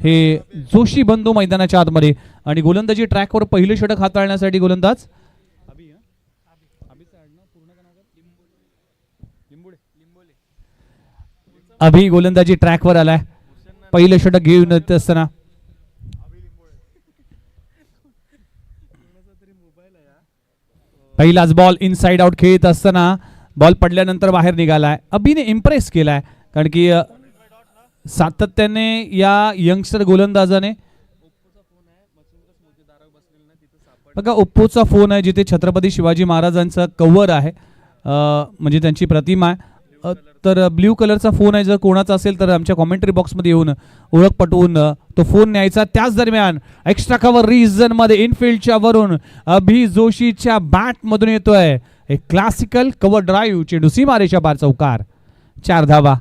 हे जोशी बंधू मैदानाच्या आतमध्ये. आणि गोलंदाजी ट्रॅकवर पहिलं षटक हाताळण्यासाठी गोलंदाज. अभि गोलंदाजी ट्रॅकवर आलाय. पहिलं षटक घेऊन येत असताना. पहिलाच बॉल इनसाइड आउट खेळत असताना बॉल पडल्यानंतर बाहेर निघालाय. अभिने इम्प्रेस केलाय. कारण की सातत्याने या यंगस्टर गोलंदाजाने बघा ओप्पोचा फोन आहे जिथे छत्रपती शिवाजी महाराजांचा कव्हर आहे. म्हणजे त्यांची प्रतिमा आहे. तर ब्ल्यू कलरचा फोन आहे जर कोणाचा असेल तर आमच्या कॉमेंट्री बॉक्समध्ये येऊन ओळख पटवून तो फोन न्यायचा. त्याच दरम्यान एक्स्ट्रा कव्हर रिझनमध्ये इनफिल्डच्या वरून अभि जोशीच्या बॅटमधून येतोय. एक क्लासिकल कव्हर ड्राईव्ह चेंडू सीमारेच्या बार चौकार. चार धावा.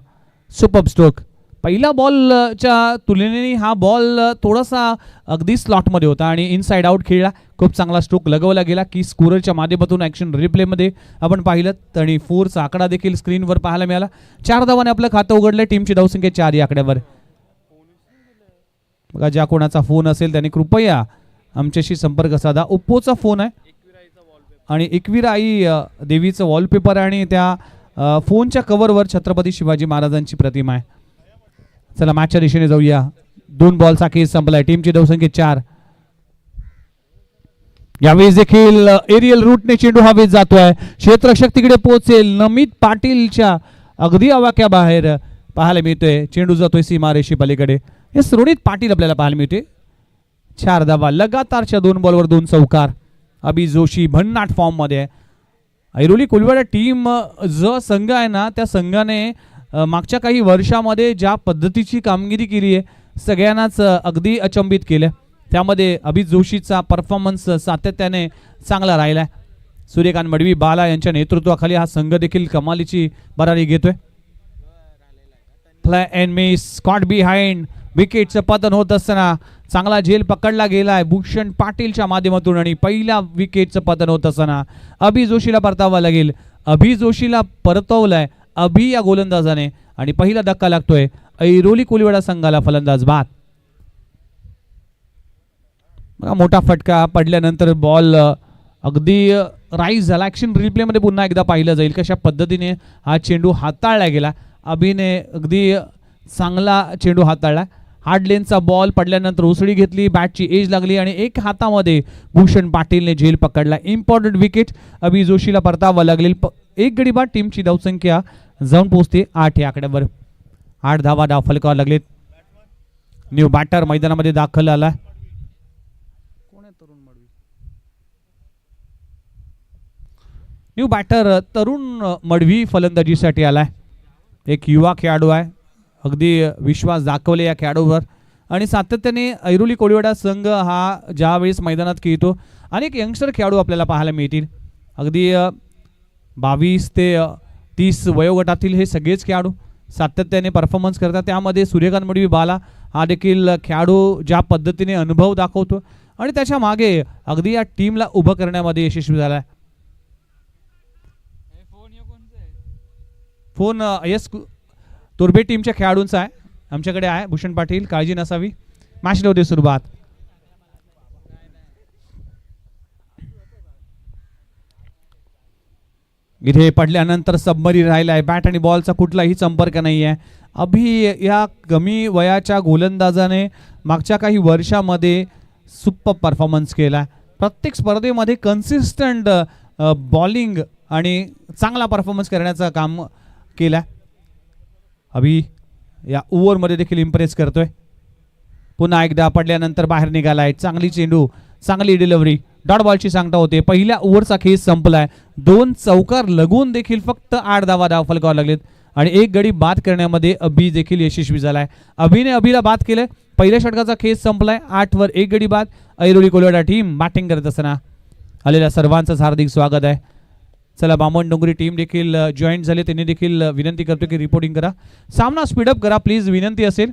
सुपर स्ट्रोक पहिल्या बॉलच्या तुलनेने हा बॉल थोडासा अगदी स्लॉटमध्ये होता आणि इनसाईड आउट खेळला. खूप चांगला स्ट्रोक लगवला गेला की स्कोरच्या माध्यमातून ॲक्शन रिप्लेमध्ये आपण पाहिलं आणि फोरचा आकडा देखील स्क्रीनवर पाहायला मिळाला. चार धावाने आपलं खातं उघडलं. टीमची धावसंख्या चार या आकड्यावर. बघा ज्या कोणाचा फोन असेल त्याने कृपया आमच्याशी संपर्क साधा. ओप्पोचा फोन आहे. आणि एकवीरा आई देवीचं वॉलपेपर आणि त्या फोनच्या कवरवर छत्रपती शिवाजी महाराजांची प्रतिमा आहे. चला मॅचच्या दिशेने जाऊया. दोन बॉलचा केस संपलाय. टीमची धावसंख्या चार. यावेळेस देखील एरियल रूटने चेंडू हवेत जातोय. क्षेत्ररक्षक तिकडे पोहोचेल. नमित पाटीलच्या अगदी अवाक्या बाहेर पाहायला मिळतोय. चेंडू जातोय सीमारेशी पलीकडे. हे सुरळीत पाटील आपल्याला पाहायला मिळते चार धावा. लगातारच्या दोन बॉलवर दोन चौकार. अभि जोशी भन्नाट फॉर्ममध्ये आहे. ऐरोली कुलवाडा टीम जो संघ आहे ना त्या संघाने मागच्या काही वर्षामध्ये ज्या पद्धतीची कामगिरी केली आहे सगळ्यांनाच अगदी अचंबित केलं त्यामध्ये अभि जोशीचा परफॉर्मन्स सातत्याने चांगला राहिला आहे. सूर्यकांत मडवी बाला यांच्या नेतृत्वाखाली हा संघ देखील कमालीची भरारी घेतोय. Fly and miss caught behind विकेटचं पतन होत असताना चांगला झेल पकडला गेलाय भूषण पाटीलच्या माध्यमातून आणि पहिल्या विकेटचं पतन होत असताना अभि जोशीला परतावा लागेल. अभि जोशीला परतवलंय. अभी या गोलंदाजाने आणि पहिला धक्का लागतोय ऐरोली कोलिवाडा संघाला फलंदाज बाद. मोठा फटका पडल्यानंतर बॉल अगदी राईज झाला. ॲक्शन रिप्लेमध्ये पुन्हा एकदा पाहिलं जाईल कशा पद्धतीने हा चेंडू हाताळला गेला. अभिने अगदी चांगला चेंडू हाताळला. हार्ड लेनचा बॉल पडल्यानंतर उसळी घेतली बॅटची एज लागली आणि एक हातामध्ये भूषण पाटीलने झेल पकडला. इम्पॉर्टंट विकेट अभि जोशीला परतावा लागलेल. प एक गडी बाद टीमची धावसंख्या जाऊन पोहोचते आठ या आकड्यावर. आठ धावा डाव फलकावर लागलेत. न्यू बॅटर मैदानामध्ये दाखल आला न्यू बॅटर तरुण मडवी फलंदाजीसाठी आलाय. एक युवा खेळाडू आहे. अगदी विश्वास दाखवले या खेळाडूवर. आणि सातत्याने ऐरोली कोळीवाडा संघ हा ज्यावेळेस मैदानात खेळतो अनेक यंगस्टर खेळाडू आपल्याला पाहायला मिळतील. अगदी बावीस ते तीस वयोगटातील हे सगळेच खेळाडू सातत्याने परफॉर्मन्स करतात. त्यामध्ये सूर्यकांत मडवी बाला हा देखील खेळाडू ज्या पद्धतीने अनुभव दाखवतो आणि त्याच्यामागे अगदी या टीमला उभं करण्यामध्ये यशस्वी झाला आहे फोन यस कु- तुर्बे टीमच्या खेळाडूंचा आहे. आमच्याकडे आहे भूषण पाटील काळजी नसावी. मॅच होते सुरुवात. इथे पडल्यानंतर सबमरी राहिला आहे बॅट आणि बॉलचा कुठलाही संपर्क नाही आहे अभि या कमी वयाच्या गोलंदाजाने मागच्या काही वर्षामध्ये सुप्प परफॉर्मन्स केला आहे प्रत्येक स्पर्धेमध्ये कन्सिस्टंट बॉलिंग आणि चांगला परफॉर्मन्स करण्याचं काम केलं आहे अभि या ओव्हरमध्ये देखील इम्प्रेस करतोय. पुन्हा एकदा पडल्यानंतर बाहेर निघाला आहे चांगली चेंडू चांगली डिलिव्हरी डॉट बॉलची सांगता होते पहिल्या ओव्हरचा खेस संपलाय. दोन चौकार लगून देखील फक्त आठ धावा धाव फलकावर लागलेत. आणि एक गडी बाद करण्यामध्ये अभि देखील यशस्वी झालाय. अभिने अभिला बाद केलंय. पहिल्या षटकाचा खेस संपलाय. आठ वर एक गडी बाद. ऐरोली कोलवाडा टीम बॅटिंग करत असताना आलेल्या सर्वांचं हार्दिक स्वागत आहे. चला बामण डोंगरी टीम देखील जॉईन झाले. त्यांनी देखील विनंती करतो की रिपोर्टिंग करा. सामना स्पीडअप करा प्लीज विनंती असेल.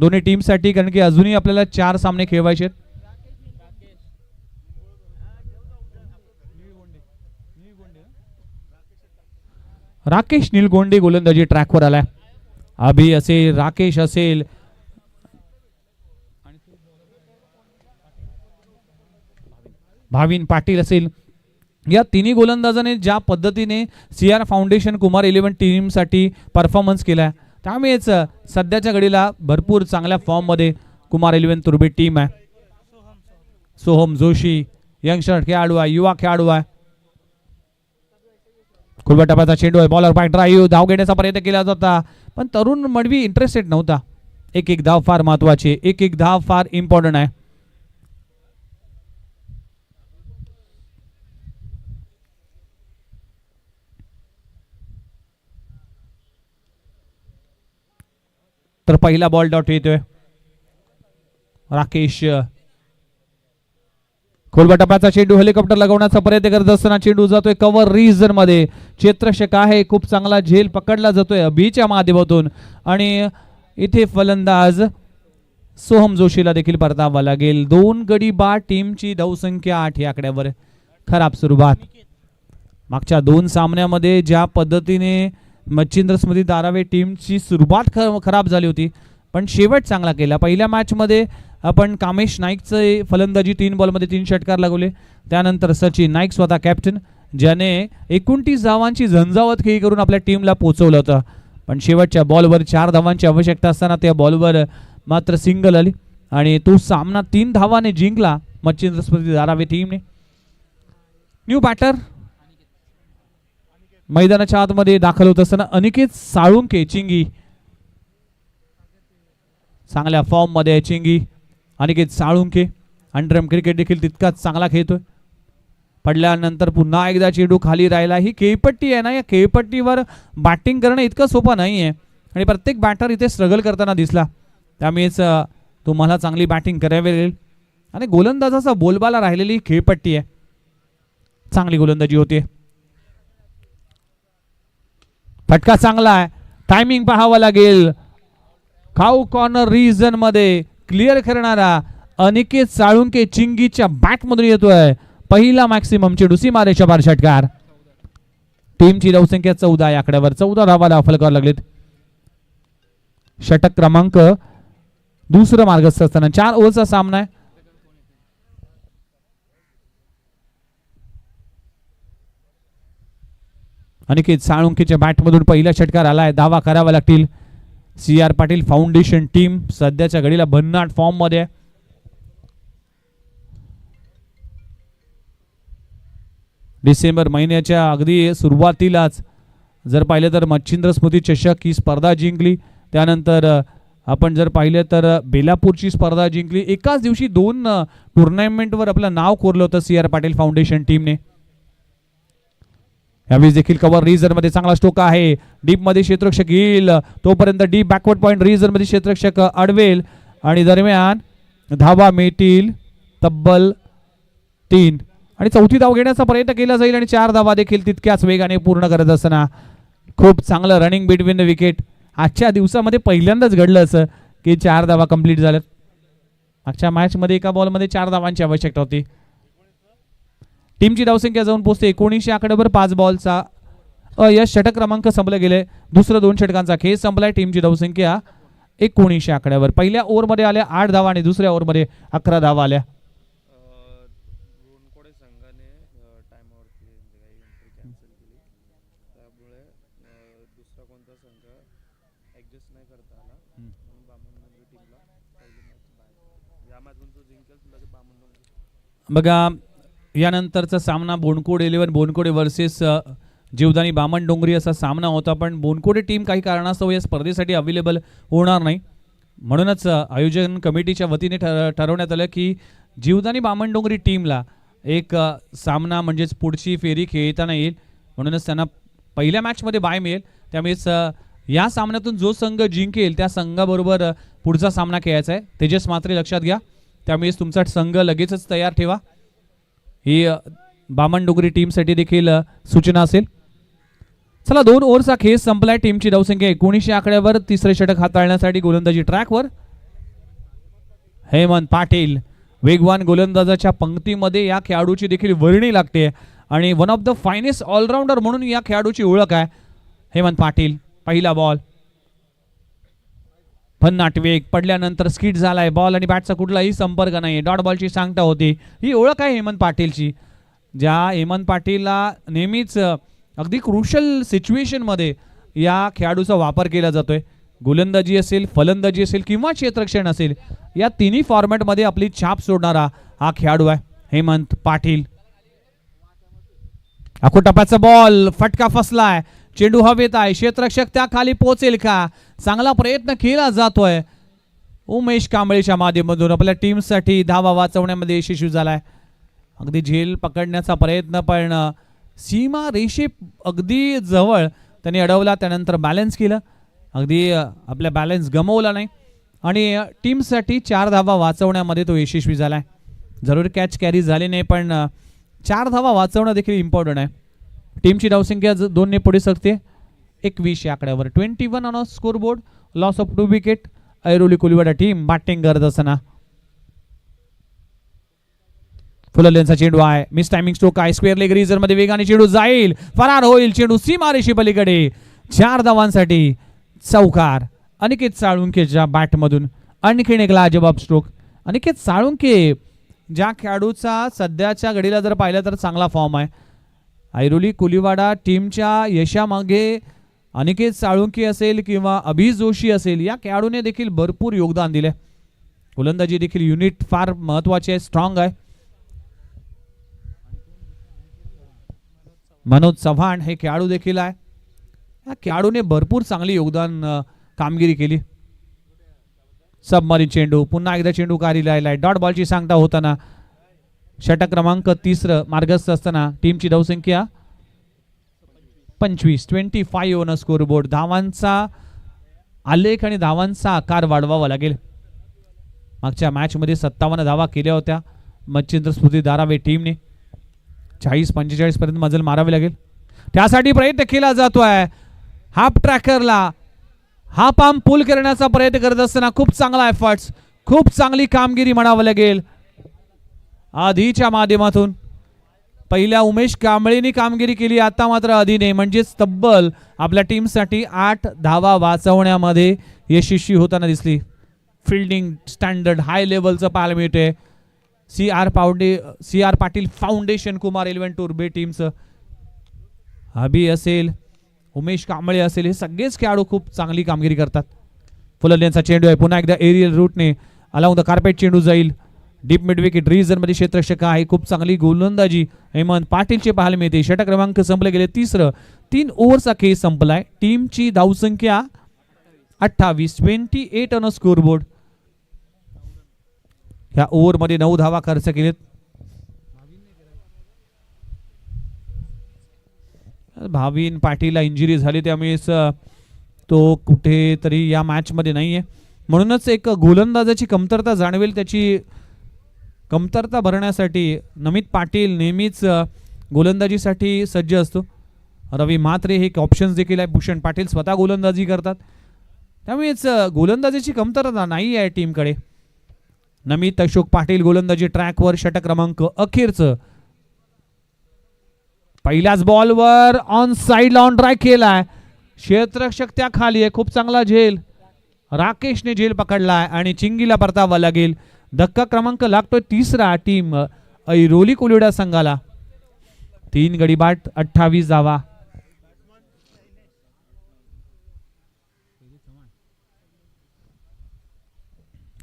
दोन्ही टीमसाठी कारण की अजूनही आपल्याला चार सामने खेळवायचे आहेत. राकेश निलगोंडे गोलंदाजी ट्रॅकवर आलाय. अभि असेल राकेश असेल. भाविन पाटील असेल. या तिन्ही गोलंदाजाने ज्या पद्धतीने C R foundation Kumar eleven टीमसाठी performance केला आहे त्यामुळेच सध्याच्या घडीला भरपूर चांगल्या फॉर्ममध्ये कुमार इलेव्हन तुर्बे टीम आहे. सोहम जोशी यंगस्टर खेळाडू आहे युवा खेळाडू आहे. खुलबा टप्प्याचा चेंडू आहे. बॉलर बाय ड्राईव्ह धाव घेण्याचा प्रयत्न केला जाता. पण तरुण मडवी इंटरेस्टेड नव्हता. एक एक धाव फार महत्वाची एक एक धाव फार इम्पॉर्टंट आहे. तर पहिला बॉल डॉट येतोय. राकेश खोलबा टप्प्याचा चेंडू हेलिकॉप्टर लगवण्याचा प्रयत्न करत असताना चेंडू जातोय कव्हर रिजनमध्ये. क्षेत्रक्षक आहे खूप चांगला झेल पकडला जातोय अभिच्या माध्यमातून. आणि इथे फलंदाज सोहम जोशीला देखील परतावा लागेल. दोन गडी बाद टीमची धावसंख्या आठ या आकड्यावर. खराब सुरुवात. मागच्या दोन सामन्यामध्ये ज्या पद्धतीने मच्छिंद्र स्मृती दारावे टीमची सुरुवात खराब झाली होती पण शेवट चांगला केला. पहिल्या मॅचमध्ये आपण कामेश नाईकचं फलंदाजी तीन बॉलमध्ये तीन षटकार लागवले. त्यानंतर सचिन नाईक स्वतः कॅप्टन ज्याने एकोणतीस धावांची झंझावत खेळी करून आपल्या टीमला पोचवलं होतं. पण शेवटच्या बॉलवर चार धावांची आवश्यकता असताना त्या बॉलवर मात्र सिंगल आली. आणि तो सामना तीन धावाने जिंकला मच्छिंद्र स्मृती धारावे टीमने न्यू बॅटर मैदानाच्या आतमध्ये दाखल होत असताना अनिकेत साळुंके चिंगी चांगल्या फॉर्ममध्ये आहे चिंगी. अनिकेत साळुंके अंडरम क्रिकेट देखील तितकाच चांगला खेळतोय. पडल्यानंतर पुन्हा एकदा चेंडू खाली राहिला. ही खेळपट्टी आहे ना या खेळपट्टीवर बॅटिंग करणं इतकं सोपं नाही आहे आणि प्रत्येक बॅटर इथे स्ट्रगल करताना दिसला. त्यामुळेच तुम्हाला चांगली बॅटिंग करावी लागेल. आणि गोलंदाजाचा बोलबाला राहिलेली ही खेळपट्टी आहे. चांगली गोलंदाजी होती फटका चांगला आहे. टायमिंग पाहावा लागेल. खाऊ कॉर्नर रिजनमध्ये क्लिअर करणारा अनिकेत साळुंके चिंगीच्या बॅटमधून येतोय. पहिला मॅक्सिमम चेंडू सीमारेच्या बार षटकार टीमची धावसंख्या चौदा या आकड्यावर चौदा धावाला फलकावर लागलेत. षटक क्रमांक दुसरं मार्गस्थ असताना चार ओव्हरचा सामना आहे. अनिकेत साळुंकेच्या बॅटमधून पहिला षटकार आलाय. दावा करावा लागतील. C R Patil foundation team सध्याच्या घडीला भन्नाट फॉर्ममध्ये आहे. डिसेंबर महिन्याच्या अगदी सुरुवातीलाच जर पाहिलं तर मच्छिंद्र स्मृती चषक ही स्पर्धा जिंकली. त्यानंतर आपण जर पाहिलं तर बेलापूरची स्पर्धा जिंकली. एकाच दिवशी दोन टुर्नामेंटवर आपलं नाव कोरलं होतं सी आर पाटील फाउंडेशन टीमने. यावेळी देखील कव्हर रिझनमध्ये चांगला स्टोक आहे. डीपमध्ये क्षेत्रक्षक येईल. तोपर्यंत डीप बॅकवर्ड पॉईंट रिझनमध्ये क्षेत्रक्षक अडवेल. आणि दरम्यान धावा मिळतील. तब्बल तीन. आणि चौथी धाव घेण्याचा प्रयत्न केला जाईल आणि चार धावा देखील तितक्याच वेगाने पूर्ण करत असताना खूप चांगलं रनिंग बिटवीन द विकेट आजच्या दिवसामध्ये पहिल्यांदाच घडलं असं की चार धावा कंप्लीट झाल्यात. मागच्या मॅचमध्ये एका बॉलमध्ये चार धावांची आवश्यकता होती. टीमची धावसंख्या जाऊन पोहोचते. एकोणीसशे आकड्यावर पाच बॉलचा यश षटक क्रमांक संपले गेले. दुसरं दोन षटकांचा खेळ संपलाय. टीमची धावसंख्या एकोणीसशे आकड्यावर पहिल्या ओव्हरमध्ये आल्या आठ धावा आणि दुसऱ्या ओव्हरमध्ये अकरा धावा आल्या. बघा यानंतरचा सामना बोनकोड इलेव्हन बोनकोडे वर्सेस जीवदानी बामण डोंगरी असा सामना होता पण बोनकोडे टीम काही कारणास्तव या स्पर्धेसाठी अवेलेबल होणार नाही. म्हणूनच आयोजन कमिटीच्या वतीने ठर ठरवण्यात आलं की जीवदानी बामण डोंगरी टीमला एक सामना म्हणजेच पुढची फेरी खेळताना येईल. म्हणूनच त्यांना पहिल्या मॅचमध्ये बाय मिळेल. त्यामुळेच या सामन्यातून जो संघ जिंकेल त्या संघाबरोबर पुढचा सामना खेळायचा आहे. तेजस मात्रे लक्षात घ्या. त्यामुळेच तुमचा संघ लगेचच तयार ठेवा. ही बामनडुगरी बामणडोगरी टीमसाठी देखील सूचना असेल. चला दोन ओव्हरचा खेळ संपलाय टीमची धावसंख्या. एकोणीसशे आकड्यावर तिसरे षटक हाताळण्यासाठी गोलंदाजी ट्रॅकवर हेमंत पाटील वेगवान गोलंदाजाच्या पंक्तीमध्ये या खेळाडूची देखील वर्णी लागते. आणि one of the finest allrounder म्हणून या खेळाडूची ओळख आहे. हेमंत पाटील पहिला बॉल भन्नाट पडल्यानंतर स्किट झालाय बॉल आणि बॅटचा कुठलाही संपर्क नाही डॉट बॉलची सांगता होती. ही ओळख आहे हेमंत पाटीलची. ज्या हेमंत पाटीलला नेहमीच अगदी क्रुशल सिच्युएशनमध्ये या खेळाडूचा वापर केला जातोय. गोलंदाजी असेल फलंदाजी असेल किंवा क्षेत्रक्षण असेल या तिन्ही फॉर्मॅटमध्ये आपली छाप सोडणारा हा खेळाडू आहे हेमंत पाटील. अकोटप्याचा बॉल फटका फसलाय. चेंडू हवेत आहे. क्षेत्ररक्षक त्या खाली पोहोचेल का? चांगला प्रयत्न केला जातोय. उमेश कांबळेच्या माध्यमातून आपल्या टीमसाठी धावा वाचवण्यामध्ये यशस्वी झालाय. अगदी झेल पकडण्याचा प्रयत्न पण सीमा रेषे अगदी जवळ त्यांनी अडवला त्यानंतर बॅलन्स केलं. अगदी आपल्या आपला बॅलन्स गमवला नाही. आणि टीमसाठी चार धावा वाचवण्यामध्ये तो यशस्वी झाला आहे जरूर कॅच कॅरी झाली नाही पण चार धावा वाचवणं देखील इम्पॉर्टंट आहे. टीमची धावसंख्या ज- दोनने पुढे सरते एकवीस या आकड्यावर. Twenty one on score board loss of two wicket Airoli Koliwada team batting करत असताना. फुललेंचा चेंडू आहे. मिस टायमिंग स्ट्रोक आहे. स्क्वेअर लेग रिझरमध्ये वेगाने चेंडू जाईल. फरार होईल. चेंडू सीमारेषी पलीकडे. चार धावांसाठी चौकार. अनिकेत साळुंकेच्या बॅटमधून आणखीन एक लाजबाब स्ट्रोक अनिकेत साळुंके ज्या खेळाडूचा सध्याच्या घडीला जर पाहिलं तर चांगला फॉर्म आहे. ऐरोली कुलीवाडा टीमच्या यशामागे अनिकेत साळुंकी असेल किंवा अभि जोशी असेल या खेळाडूने देखील भरपूर योगदान दिले गोलंदाजी देखील युनिट फार महत्वाची आहे स्ट्रॉंग आहे. मनोज चव्हाण हे खेळाडू देखील आहे. या खेळाडूने भरपूर चांगली योगदान कामगिरी केली. सबमरीन चेंडू पुन्हा एकदा चेंडू कारी डॉट बॉलची सांगता होताना षटक क्रमांक तिसरं मार्गस्थ असताना टीमची धावसंख्या पंचवीस. Twenty five on score board धावांचा आलेख आणि धावांचा आकार वाढवावा लागेल. मागच्या मॅचमध्ये सत्तावन्न धावा केल्या होत्या. मच्छिंद्र स्मृती धारावे टीमने चाळीस पंचेचाळीसपर्यंत मजल मारावी लागेल. त्यासाठी प्रयत्न केला जातो आहे हाफ ट्रॅकरला हा पाम पूल करण्याचा प्रयत्न करत असताना खूप चांगला एफर्ट्स खूप चांगली कामगिरी म्हणावं लागेल. आधीच्या माध्यमातून. पहिल्या उमेश कांबळेनी कामगिरी केली आता मात्र आधीने. म्हणजेच तब्बल आपल्या टीमसाठी आठ धावा वाचवण्यामध्ये यशस्वी होताना दिसली. फिल्डिंग स्टँडर्ड हाय लेवलचं पाहायला मिळते. C R Pawde C R Patil foundation Kumar eleven बे टीमचं. अभि असेल उमेश कांबळे असेल हे सगळेच खेळाडू खूप चांगली कामगिरी करतात. फुलल्यांचा चेंडू आहे. पुन्हा एकदा एरियल रूटने अलाउंग द कार्पेट चेंडू जाईल. डीप मिड विकेटमध्ये क्षेत्ररक्षक आहे. खूप चांगली गोलंदाजी. हेमंत पाटीलचे पाहायला मिळते. षटक क्रमांक संपले गेले तिसरं. तीन ओव्हरचा खेळ संपलाय. टीमची धावसंख्या अठ्ठावीस. Twenty eight on score board ह्या ओव्हरमध्ये नऊ धावा खर्च केलेत. भावीन पाटीलला इंजुरी झाली त्यामुळेच तो कुठेतरी या मॅचमध्ये नाही आहे म्हणूनच एक गोलंदाजाची कमतरता जाणवेल त्याची कमतरता भरण्यासाठी नमित पाटील नेहमीच गोलंदाजीसाठी सज्ज असतो. रवी म्हात्रे हे एक ऑप्शन्स देखील आहे भूषण पाटील स्वतः गोलंदाजी करतात. त्यामुळेच गोलंदाजीची कमतरता नाही आहे टीमकडे. नमित अशोक पाटील गोलंदाजी ट्रॅकवर षटक क्रमांक अखेरचं. पहिल्याच बॉलवर ऑन साईड ऑन ड्राय केलाय. क्षेत्ररक्षक त्या खाली आहे. खूप चांगला झेल. राकेशने झेल पकडलाय आणि चिंगीला परतावा लागेल. धक्का क्रमांक लागतोय तिसरा टीम ऐरोली कोलिडा संघाला. तीन गडीबाट अठ्ठावीस जावा.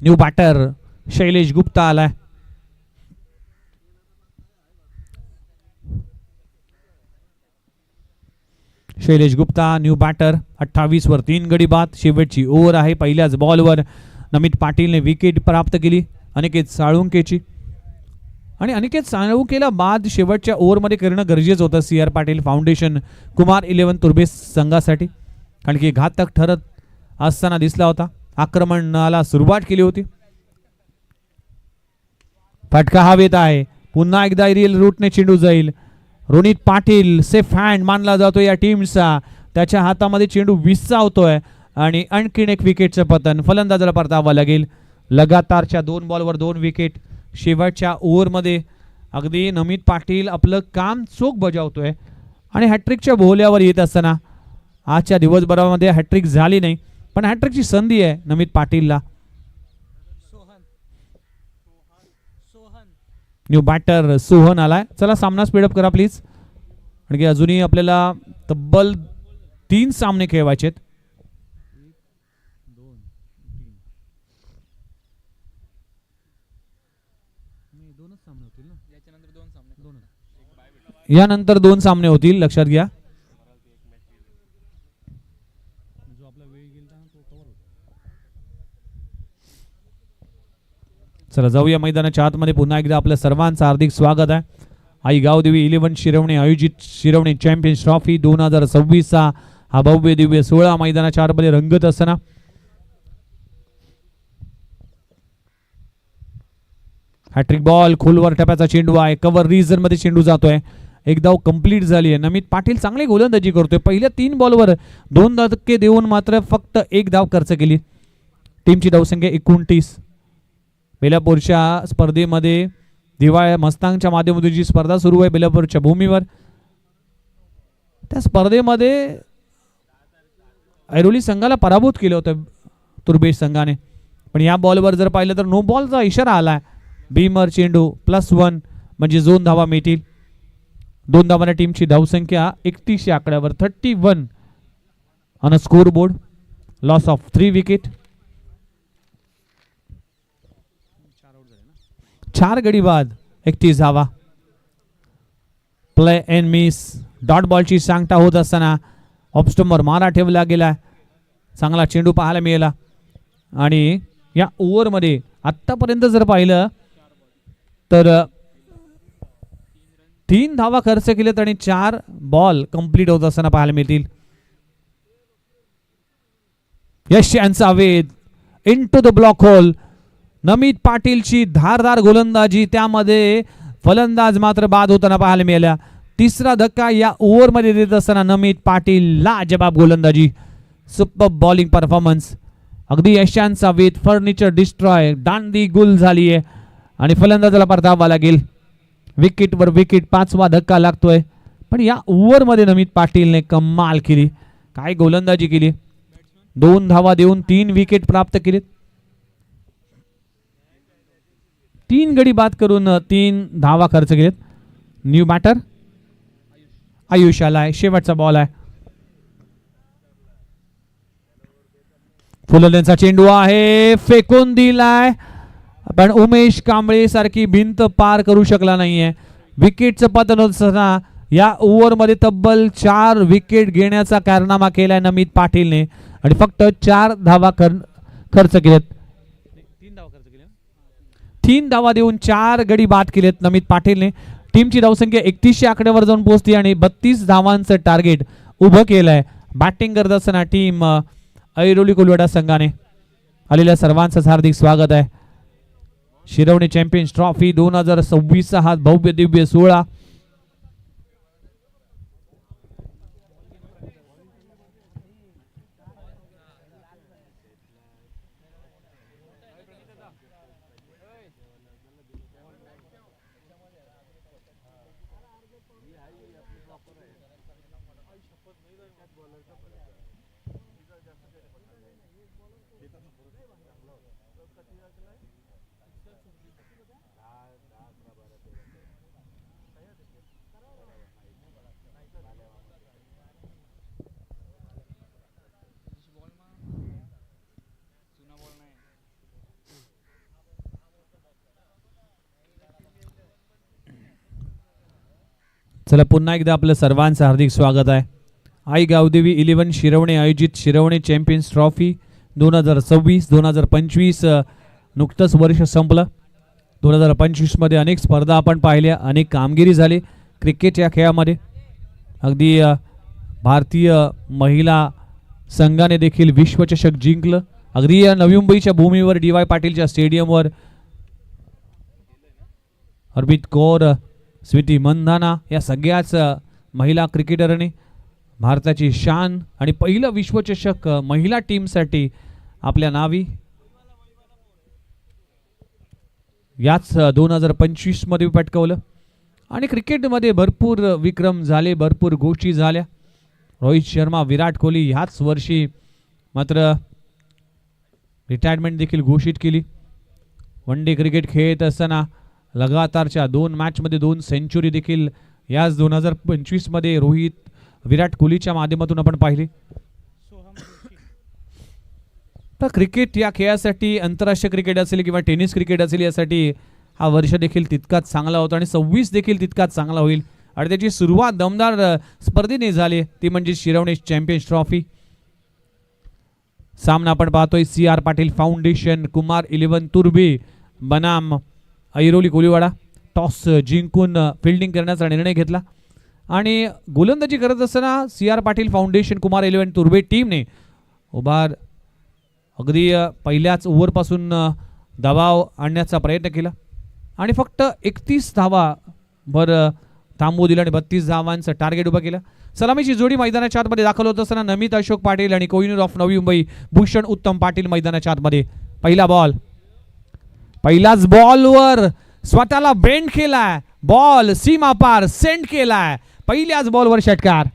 न्यू बॅटर शैलेश गुप्ता आलाय. शैलेश गुप्ता न्यू बॅटर अठ्ठावीस वर तीन गडी बाद शेवटची ओव्हर आहे पहिल्याच बॉलवर. नमित पाटीलने विकेट प्राप्त केली अनिकेत साळुंकेची. आणि अनिकेत साळुंकेला बाद शेवटच्या ओव्हरमध्ये करणं गरजेचं होतं C R Patil foundation. Kumar eleven तुर्बे संघासाठी. कारण की घातक ठरत असताना दिसला होता. आक्रमणाला सुरुवात केली होती. फटका हवेत आहे. पुन्हा एकदा रिअल रूटने चेंडू जाईल. रोनित पाटील सेफ हँड मानला जातो या टीमचा. त्याच्या हातामध्ये चेंडू विसावतोय. आणि आणखीन एक विकेटचं पतन. फलंदाजाला परतावा लागेल. लगातारच्या दोन बॉलवर दोन विकेट शेवटच्या ओव्हरमध्ये अगदी नमित पाटील आपलं काम चोख बजावतोय. आणि हॅट्रिकच्या बोहल्यावर येत असताना आजच्या दिवसभरामध्ये हॅट्रिक झाली नाही पण हॅट्रिकची संधी आहे नमित पाटीलला. न्यू बॅटर सोहन आलाय. चला सामना स्पीडअप करा प्लीज आणखी अजूनही आपल्याला तब्बल तीन सामने खेळवायचे आहेत यानंतर दोन सामने होतील लक्षात घ्या. चला जाऊया मैदानाच्या आतमध्ये. पुन्हा एकदा आपल्या सर्वांचं हार्दिक स्वागत आहे. आई गावदेवी इलेव्हन शिरवणे आयोजित शिरवणे चॅम्पियन्स ट्रॉफी दोन हजार सव्वीसचा हा भव्य दिव्य सोहळा मैदानाच्या आतमध्ये रंगत असताना. हॅट्रिक बॉल खोलवर टप्प्याचा चेंडू आहे. कव्हर रिझनमध्ये चेंडू जातोय. एक धाव कंप्लीट झाली आहे. नमित पाटील चांगली गोलंदाजी करतोय. पहिल्या तीन बॉलवर दोन धक्के देऊन मात्र फक्त एक धाव खर्च केली. टीमची धावसंख्या एकोणतीस. बेलापूरच्या स्पर्धेमध्ये दिवाळ्या मस्तांगच्या माध्यमातून जी स्पर्धा सुरू आहे बेलापूरच्या भूमीवर त्या स्पर्धेमध्ये ऐरोली संघाला पराभूत केलं होतं तुर्बेश संघाने. पण या बॉलवर जर पाहिलं तर नो बॉलचा इशारा आला आहे बीमर चेंडू प्लस वन म्हणजे दोन धावा मिळतील. दोन धावांना टीमची धावसंख्या एकतीस या आकड्यावर thirty one on a score board loss of three wicket चार गडी बाद एकतीस धावा. प्ले एन मिस डॉट बॉलची सांगता होत असताना ऑपस्टमवर मारा ठेवला गेला. चांगला चेंडू पाहायला मिळाला. आणि या ओव्हरमध्ये आत्तापर्यंत जर पाहिलं तर तीन धावा खर्च केलेत आणि चार बॉल कंप्लीट होत असताना पाहायला मिळतील. यश यांचा वेध into the block hole Namit पाटीलची धारदार गोलंदाजी. त्यामध्ये फलंदाज मात्र बाद होताना पाहायला मिळाल्या. तिसरा धक्का या ओव्हरमध्ये देत असताना नमित पाटीलला जबाब गोलंदाजी. सुपर बॉलिंग परफॉर्मन्स अगदी यशांचा वेध. फर्निचर डिस्ट्रॉय दांडी गुल झाली आहे आणि फलंदाजाला परतावा लागेल. विकेटवर विकेट पाचवा धक्का लागतोय. पण या ओव्हरमध्ये नमित पाटीलने कमाल केली. काय गोलंदाजी केली. दोन धावा देऊन तीन विकेट प्राप्त केलीत. तीन गडी बाद करून तीन धावा खर्च केलेत. न्यू बॅटर आयुष आलाय. शेवटचा बॉल आहे. फुललेंचा चेंडू आहे. फेकून दिलाय. पण उमेश कांबळे सारखी भिंत पार करू शकला नाहीये. विकेटचं पतन होत असताना या ओव्हरमध्ये तब्बल चार विकेट घेण्याचा कारनामा केलाय नमित पाटीलने. आणि फक्त चार धावा खर- खर्च केलेत. तीन धावा खर्च तीन धावा देऊन चार गडी बाद केलेत नमित पाटीलने. टीमची धावसंख्या एकतीसशे आकड्यावर जाऊन पोहोचली आणि बत्तीस धावांचं टार्गेट उभं केलंय. बॅटिंग करत असताना टीम ऐरोली कोलवाडा संघाने. आलेल्या सर्वांचं हार्दिक स्वागत आहे. शिरवणी चॅम्पियन्स ट्रॉफी दोन हजार सव्वीसचा हा भव्य दिव्य सोहळा बॉल मा जुना बॉल नाही चला पुन्हा एकदा आपलं सर्वांचं हार्दिक स्वागत आहे. आई गावदेवी इलेव्हन शिरवणे आयोजित शिरवणे चॅम्पियन्स ट्रॉफी दोन हजार सव्वीस दोन हजार पंचवीस नुकतंच वर्ष संपलं. दोन हजार पंचवीसमध्ये अनेक स्पर्धा आपण पाहिल्या अनेक कामगिरी झाली क्रिकेट या खेळामध्ये. अगदी भारतीय महिला संघाने देखील विश्वचषक जिंकलं. अगदी या नवी मुंबईच्या भूमीवर डी वाय पाटीलच्या स्टेडियमवर. हरमीत कौर स्वीटी मंधाना या सगळ्याच महिला क्रिकेटरने भारताची शान आणि पहिलं विश्वचषक महिला टीमसाठी आपल्या नावी. याच दोन हजार पंचवीसमध्ये पटकवलं. आणि क्रिकेटमध्ये भरपूर विक्रम झाले भरपूर गोष्टी झाल्या. रोहित शर्मा विराट कोहली ह्याच वर्षी मात्र रिटायरमेंट देखील घोषित केली. वन डे क्रिकेट खेळत असताना लगातारच्या दोन मॅचमध्ये दोन सेंचुरी देखील याच दोन हजार पंचवीसमध्ये रोहित विराट कोहलीच्या माध्यमातून आपण पाहिली. तर क्रिकेट या खेळासाठी आंतरराष्ट्रीय क्रिकेट असेल किंवा टेनिस क्रिकेट असेल यासाठी हा वर्ष देखील तितकाच चांगला होता आणि सव्वीस देखील तितकाच चांगला होईल. आणि त्याची सुरुवात दमदार स्पर्धेने झाली ती म्हणजे शिरवणे चॅम्पियन्स ट्रॉफी सामना आपण पाहतोय. C R Patil foundation Kumar eleven तुर्बे बनाम ऐरोली कोलीवाडा टॉस जिंकून फिल्डिंग करण्याचा निर्णय घेतला. आणि गोलंदाजी करत असताना C R Patil foundation Kumar eleven तुर्बे टीमने उभार अगदी पहिल्याच ओव्हरपासून दबाव आणण्याचा प्रयत्न केला. आणि फक्त एकतीस धावा भर थांबू दिला आणि बत्तीस धावांचं टार्गेट उभं केलं. सलामीची जोडी मैदानाच्या आतमध्ये दाखल होत असताना नमित अशोक पाटील आणि कोहिनूर ऑफ नवी मुंबई भूषण उत्तम पाटील मैदानाच्या आतमध्ये पहिला बॉल पहिलाच बॉलवर स्वतःला बेंड केलाय. बॉल सीमा पार सेंड केलाय. पहिल्याच बॉलवर षटकार.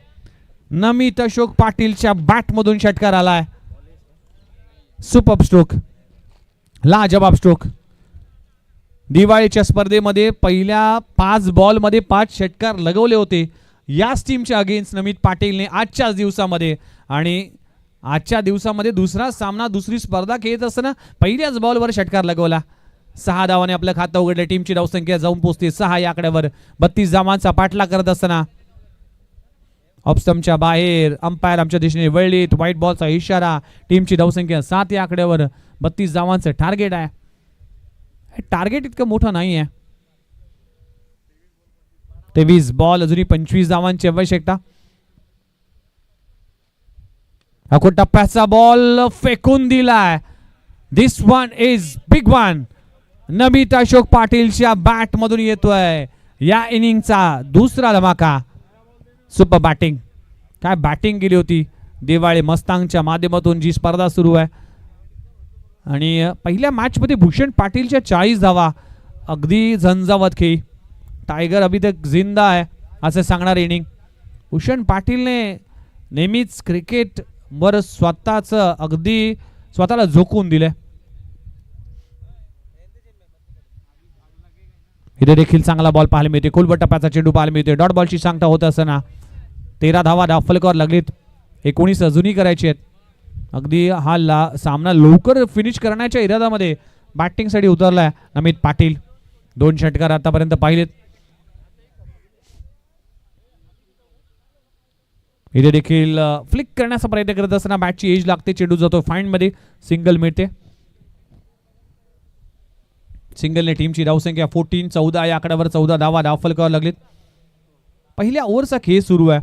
नमित अशोक पाटीलच्या बॅटमधून षटकार आलाय. सुपर स्ट्रोक लाजबाब स्ट्रोक दिवाळीच्या स्पर्धेमध्ये पहिल्या पाच बॉलमध्ये पाच षटकार लगवले होते. याच टीमच्या अगेन्स्ट नमित पाटीलने आजच्याच दिवसामध्ये आणि आजच्या दिवसामध्ये दुसरा सामना दुसरी स्पर्धा खेळत असताना पहिल्याच बॉलवर षटकार लगवला. सहा धावाने आपलं खातं उघडलं. टीमची धावसंख्या जाऊन पोचते सहा या आकड्यावर. बत्तीस धावांचा पाठला करत असताना ऑप्स्टमच्या बाहेर अंपायर आमच्या दिशेने वळलीत. व्हाईट बॉलचा इशारा. टीमची धावसंख्या सात या आकड्यावर. बत्तीस धावांचं टार्गेट आहे. टार्गेट इतकं मोठं नाही आहे. तेवीस बॉल अजूनही पंचवीस धावांची आवश्यकता. अको टप्प्याचा बॉल फेकून दिलाय. This one is big one Namit Ashok पाटीलच्या बॅटमधून येतोय. या इनिंगचा दुसरा धमाका. सुपर बॅटिंग काय बॅटिंग केली होती? दिवाळी मस्तांगच्या माध्यमातून जी स्पर्धा सुरू आहे. आणि पहिल्या मॅचमध्ये भूषण पाटीलच्या चाळीस धावा. अगदी झंझावत खेळी. टायगर अभि तक जिंदा आहे असं सांगणार इनिंग भूषण पाटीलने नेहमीच क्रिकेटवर स्वतःचं अगदी स्वतःला झोकून दिलं इथे देखील चांगला बॉल पाहायला मिळते खोलबट टप्प्याचा चेंडू पाहायला मिळते डॉट बॉलची सांगता होत असताना तेरा धावा डाफलकर लागलीत. एकोणीस अजूनही करायची आहेत. अगदी हा ला सामना लवकर फिनिश करण्याच्या इरादामध्ये बॅटिंगसाठी उतरलाय नमित पाटील. दोन षटकार आतापर्यंत पाहिलेत. इथे देखील फ्लिक करण्याचा प्रयत्न करत असताना बॅटची एज लागते. चेंडू जातो फाईनमध्ये सिंगल मिळते. सिंगलने टीमची धावसंख्या फोर्टीन चौदा या आकड्यावर चौदा धावा करावं लागेल पहिल्या ओव्हरचा खेळ सुरू आहे.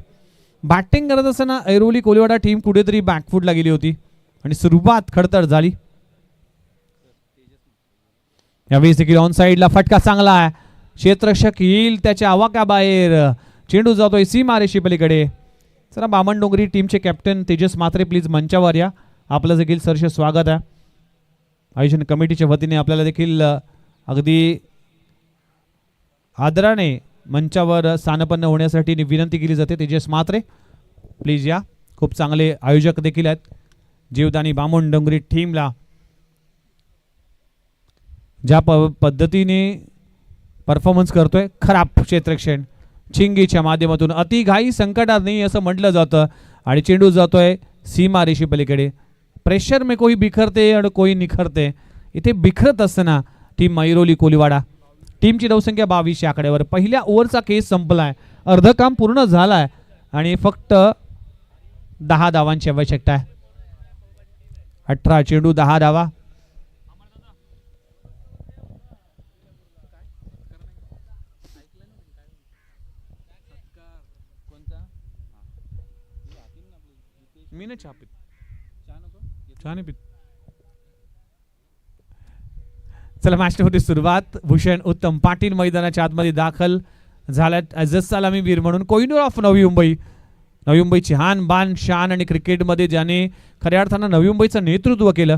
बॅटिंग करत असताना ऐरोली कोलिवाडा टीम कुठेतरी बॅकफूटला गेली होती आणि सुरुवात खडतर झाली. यावेळेस देखील ऑन साईडला फटका चांगला आहे. क्षेत्ररक्षक येईल त्याच्या आवाक्याबाहेर. चेंडू जातोय सीमा रेषी पलीकडे. चला बामण डोंगरी टीमचे कॅप्टन तेजस मात्रे प्लीज मंचावर या. आपलं देखील सरस स्वागत आहे. आयोजन कमिटीच्या वतीने आपल्याला देखील अगदी आदराने मंचावर स्थानपन्न होण्यासाठी विनंती केली जाते. तेजस मात्रे प्लीज या. खूप चांगले आयोजक देखील आहेत. जीवदानी बामण डोंगरी टीमला ज्या प पद्धतीने परफॉर्मन्स करतोय खराब क्षेत्रक्षण चिंगीच्या माध्यमातून अति घाई संकटात नाही असं म्हटलं जातं. आणि चेंडू जातोय सीमा रेषी पलीकडे प्रेशर मे कोई बिखरते आणि कोई निखरते. इथे बिखरत असताना टीम मैरोली कोलीवाडा. टीमची धावसंख्या बावीस या आकड्यावर. पहिल्या ओव्हरचा केस संपलाय. अर्ध काम पूर्ण झालाय. आणि फक्त दहा धावांची आवश्यकता आहे. अठरा चेंडू दहा धावा. मी नाही चहा पित चहा नाही पित चला मॅचमध्ये सुरुवात. भूषण उत्तम पाटील मैदानाच्या आतमध्ये दाखल झाल्यात. ॲज आम्ही वीर म्हणून कोहिनूर ऑफ नवी मुंबई. नवी मुंबईची हान बान शान आणि क्रिकेटमध्ये ज्याने खऱ्या अर्थानं नवी मुंबईचं नेतृत्व केलं.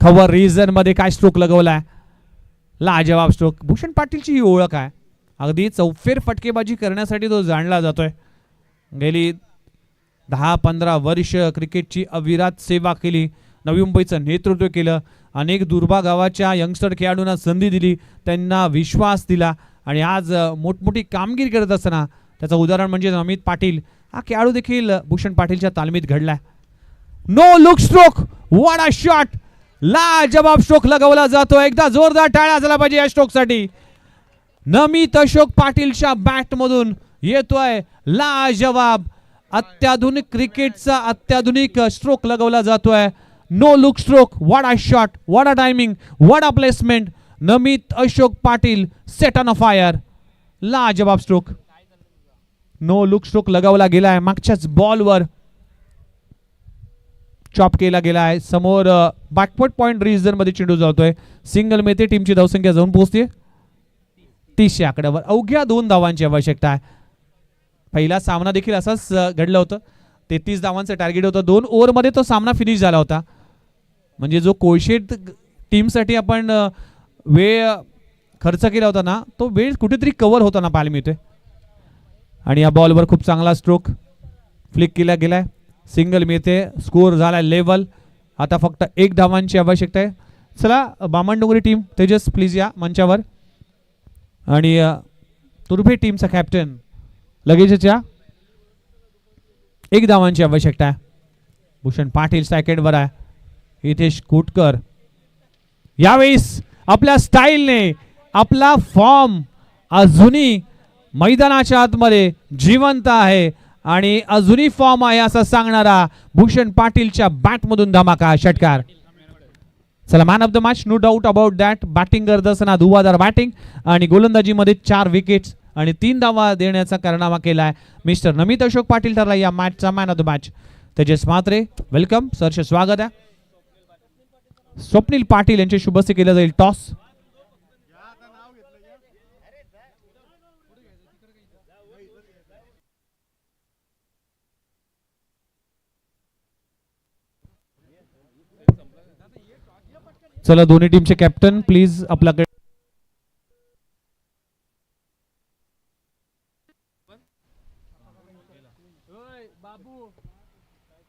खबर रिझनमध्ये काय स्ट्रोक लगवलाय? लाजवाब स्ट्रोक भूषण पाटीलची ही ओळख आहे. अगदी चौफेर फटकेबाजी करण्यासाठी तो जाणला जातोय. गेली दहा पंधरा वर्ष क्रिकेटची अविरात सेवा केली. नवी मुंबईचं नेतृत्व केलं. अनेक दुर्बा गावाच्या यंगस्टर खेळाडूंना संधी दिली त्यांना विश्वास दिला आणि आज मोठमोठी कामगिरी करत असताना त्याचं उदाहरण म्हणजे अमित पाटील. हा खेळाडू देखील भूषण पाटीलच्या तालमीत घडलाय. No look stroke what a shot ला जबाब स्ट्रोक लगवला जातो. एकदा जोरदार टाळ्या झाला पाहिजे या स्ट्रोकसाठी नमित अशोक पाटीलच्या बॅटमधून येतोय ला जवाब अत्याधुनिक क्रिकेटचा अत्याधुनिक स्ट्रोक लगवला जातोय. No look stroke what a shot what a timing what a placement Namit Ashok Patil set on a fire ला जवाब स्ट्रोक नो लुक स्ट्रोक लगावला गेलाय मागच्याच बॉलवर चॉप केला गेला आहे समोर बॅकवर्ड पॉईंट रिजनमध्ये चेंडू जातोय सिंगल मेथे टीमची धावसंख्या जाऊन पोहोचते तीसशे आकड्यावर अवघ्या दोन धावांची आवश्यकता आहे पहिला सामना देखील असाच घडलं होतं तेहतीस धावांचं टार्गेट होतं दोन ओव्हरमध्ये तो सामना फिनिश झाला होता म्हणजे जो कोळशेट टीमसाठी आपण वेळ खर्च केला होता ना तो वेळ कुठेतरी कव्हर होताना पाहायला इथे आणि या बॉलवर खूप चांगला स्ट्रोक फ्लिक केला गेलाय. सिंगल मिळते. स्कोर झाला लेवल आता फक्त एक धावांची आवश्यकता आहे. चला बामणडोंगरी टीम तेजस प्लीज या मंचावर. आणि अ, तुर्भे टीमचा कॅप्टन लगेचच या. एक धावांची आवश्यकता आहे. भूषण पाटील सेकंडवर आहे. हितेश कुटकर. यावेळेस आपल्या स्टाईलने आपला फॉर्म अजूनही मैदानाच्या आतमध्ये जिवंत आहे आणि अजूनही फॉर्म आहे असं सांगणारा भूषण पाटीलच्या बॅटमधून धमाका षटकार. चला man of the match no doubt about that batting करत असताना धुवादार बॅटिंग आणि गोलंदाजीमध्ये चार विकेट्स आणि तीन धावा देण्याचा कारनामा केला आहे मिस्टर नमित अशोक पाटील ठरला या मॅचचा man of the match Tejas Mhatre welcome सरचे स्वागत आहे. स्वप्नील पाटील यांचे शुभस्य केलं जाईल. टॉस. चला दोन्ही टीमचे कॅप्टन प्लीज आपल्याकडे